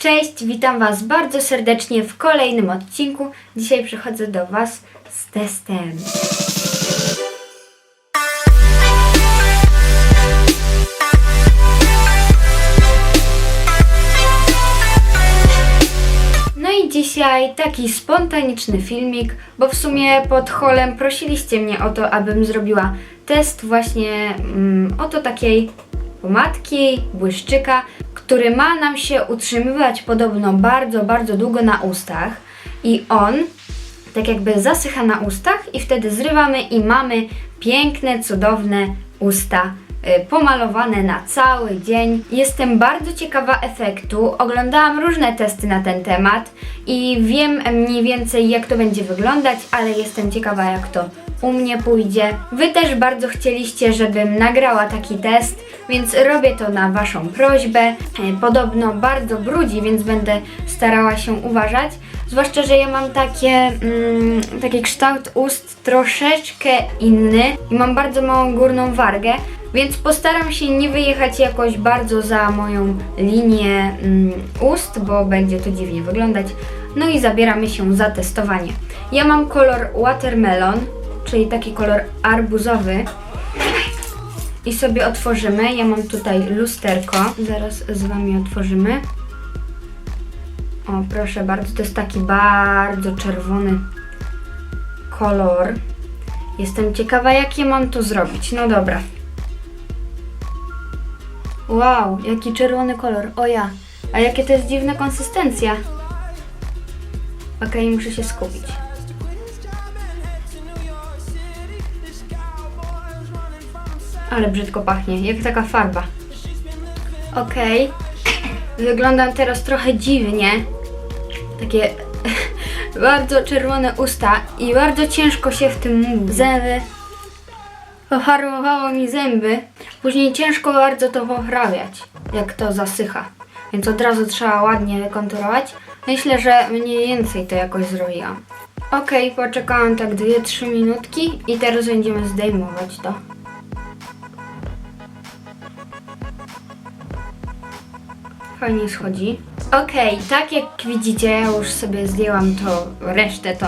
Cześć, witam Was bardzo serdecznie w kolejnym odcinku. Dzisiaj przychodzę do Was z testem. No i dzisiaj taki spontaniczny filmik, bo w sumie pod holem prosiliście mnie o to, abym zrobiła test właśnie mm, oto takiej pomadki, błyszczyka, który ma nam się utrzymywać podobno bardzo, bardzo długo na ustach i on tak jakby zasycha na ustach i wtedy zrywamy i mamy piękne, cudowne usta y, pomalowane na cały dzień. Jestem bardzo ciekawa efektu. Oglądałam różne testy na ten temat i wiem mniej więcej jak to będzie wyglądać, ale jestem ciekawa jak to u mnie pójdzie. Wy też bardzo chcieliście, żebym nagrała taki test, więc robię to na Waszą prośbę. E, Podobno bardzo brudzi, więc będę starała się uważać. Zwłaszcza, że ja mam takie, mm, taki kształt ust troszeczkę inny i mam bardzo małą górną wargę, więc postaram się nie wyjechać jakoś bardzo za moją linię mm, ust, bo będzie to dziwnie wyglądać. No i zabieramy się za testowanie. Ja mam kolor watermelon, czyli taki kolor arbuzowy. I sobie otworzymy. Ja mam tutaj lusterko. Zaraz z Wami otworzymy. O, proszę bardzo, to jest taki bardzo czerwony kolor. Jestem ciekawa, jak ja mam to zrobić. No dobra. Wow, jaki czerwony kolor. O ja. A jakie to jest dziwna konsystencja. Okej, muszę się skupić. Ale brzydko pachnie, jak taka farba. Okej. Wyglądam teraz trochę dziwnie. Takie bardzo czerwone usta i bardzo ciężko się w tym mówi. Zęby. Pofarbowało mi zęby. Później ciężko bardzo to poprawiać, jak to zasycha. Więc od razu trzeba ładnie wykonturować. Myślę, że mniej więcej to jakoś zrobiłam. Okej, poczekałam tak 2-3 minutki i teraz będziemy zdejmować to. Fajnie schodzi. Okej, tak jak widzicie, ja już sobie zdjęłam to resztę tą.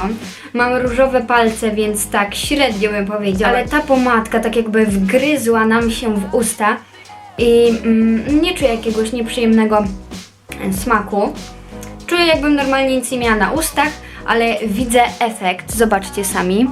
Mam różowe palce, więc tak średnio bym powiedziała. Ale ta pomadka tak jakby wgryzła nam się w usta i mm, nie czuję jakiegoś nieprzyjemnego smaku. Czuję jakbym normalnie nic nie miała na ustach, ale widzę efekt. Zobaczcie sami.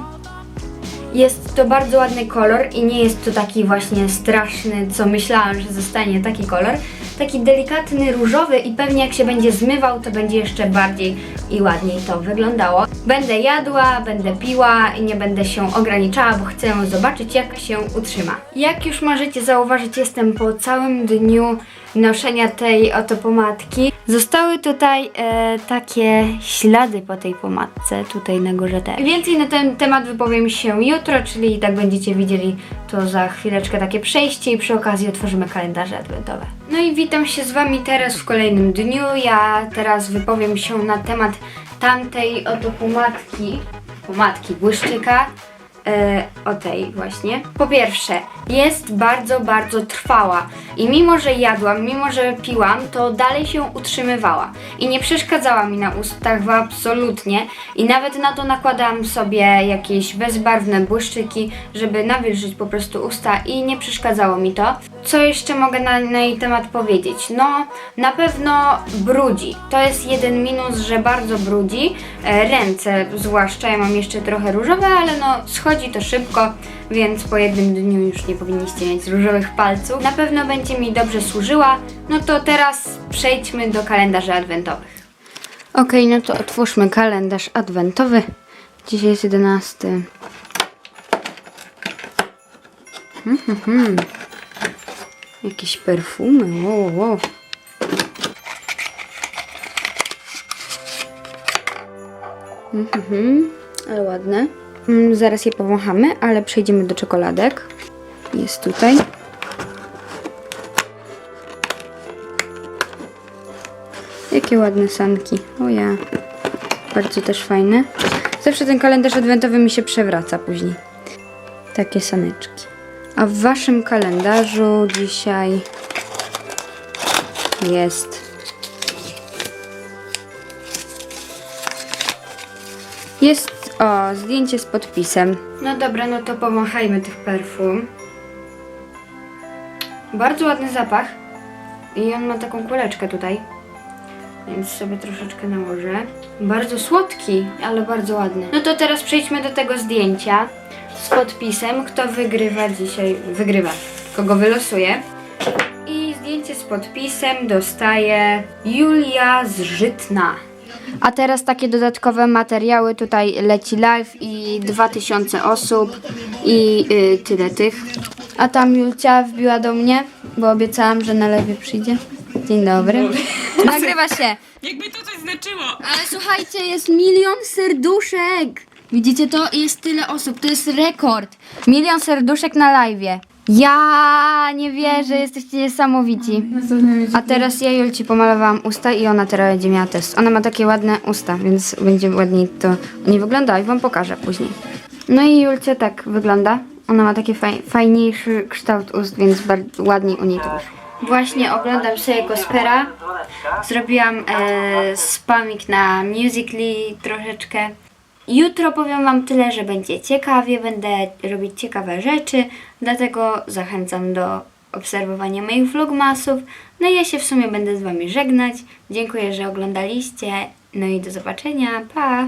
Jest to bardzo ładny kolor i nie jest to taki właśnie straszny, co myślałam, że zostanie taki kolor. Taki delikatny różowy i pewnie jak się będzie zmywał, to będzie jeszcze bardziej i ładniej to wyglądało. Będę jadła, będę piła i nie będę się ograniczała, bo chcę zobaczyć jak się utrzyma. Jak już możecie zauważyć, jestem po całym dniu noszenia tej oto pomadki. Zostały tutaj e, takie ślady po tej pomadce, tutaj na górze. Więcej na ten temat wypowiem się jutro, czyli tak będziecie widzieli to za chwileczkę takie przejście i przy okazji otworzymy kalendarze adwentowe. No i witam się z Wami teraz w kolejnym dniu. Ja teraz wypowiem się na temat tamtej oto pomadki, pomadki błyszczyka, e, o tej właśnie. Po pierwsze, jest bardzo, bardzo trwała i mimo, że jadłam, mimo, że piłam, to dalej się utrzymywała i nie przeszkadzała mi na ustach absolutnie i nawet na to nakładałam sobie jakieś bezbarwne błyszczyki, żeby nawilżyć po prostu usta i nie przeszkadzało mi to. Co jeszcze mogę na, na jej temat powiedzieć? No, na pewno brudzi. To jest jeden minus, że bardzo brudzi. E, ręce zwłaszcza, ja mam jeszcze trochę różowe, ale no schodzi to szybko, więc po jednym dniu już nie powinniście mieć różowych palców. Na pewno będzie mi dobrze służyła. No to teraz przejdźmy do kalendarzy adwentowych. Ok, no to otwórzmy kalendarz adwentowy. Dzisiaj jest 11. Mhm. Jakieś perfumy, wow. Mhm, ale ładne. Mm, zaraz je powąchamy, ale przejdziemy do czekoladek. Jest tutaj. Jakie ładne sanki. O ja. Bardzo też fajne. Zawsze ten kalendarz adwentowy mi się przewraca później. Takie saneczki. A w waszym kalendarzu dzisiaj jest Jest o zdjęcie z podpisem. No dobra, no to pomachajmy tych perfum. Bardzo ładny zapach. I on ma taką kuleczkę tutaj. Więc sobie troszeczkę nałożę. Bardzo słodki, ale bardzo ładny. No to teraz przejdźmy do tego zdjęcia z podpisem. Kto wygrywa dzisiaj? Wygrywa. Kogo wylosuje. I zdjęcie z podpisem dostaje Julia z Żytna. A teraz takie dodatkowe materiały. Tutaj leci live i 2000 osób i y, tyle tych. A tam Julcia wbiła do mnie, bo obiecałam, że na lewie przyjdzie. Dzień dobry. Nagrywa się. Jakby to coś znaczyło. Ale słuchajcie, jest milion serduszek. Widzicie to? Jest tyle osób, to jest rekord. Milion serduszek na live. Ja nie wierzę, jesteście niesamowici. A teraz ja Julci pomalowałam usta i ona teraz będzie miała test. Ona ma takie ładne usta, więc będzie ładniej to nie wygląda i wam pokażę później. No i Julcia tak wygląda. Ona ma taki faj, fajniejszy kształt ust, więc ładniej u niej to wyszło. Właśnie oglądam sobie Gospera. Zrobiłam e, spamik na Musically troszeczkę. Jutro powiem Wam tyle, że będzie ciekawie, będę robić ciekawe rzeczy, dlatego zachęcam do obserwowania moich vlogmasów. No i ja się w sumie będę z Wami żegnać. Dziękuję, że oglądaliście. No i do zobaczenia. Pa!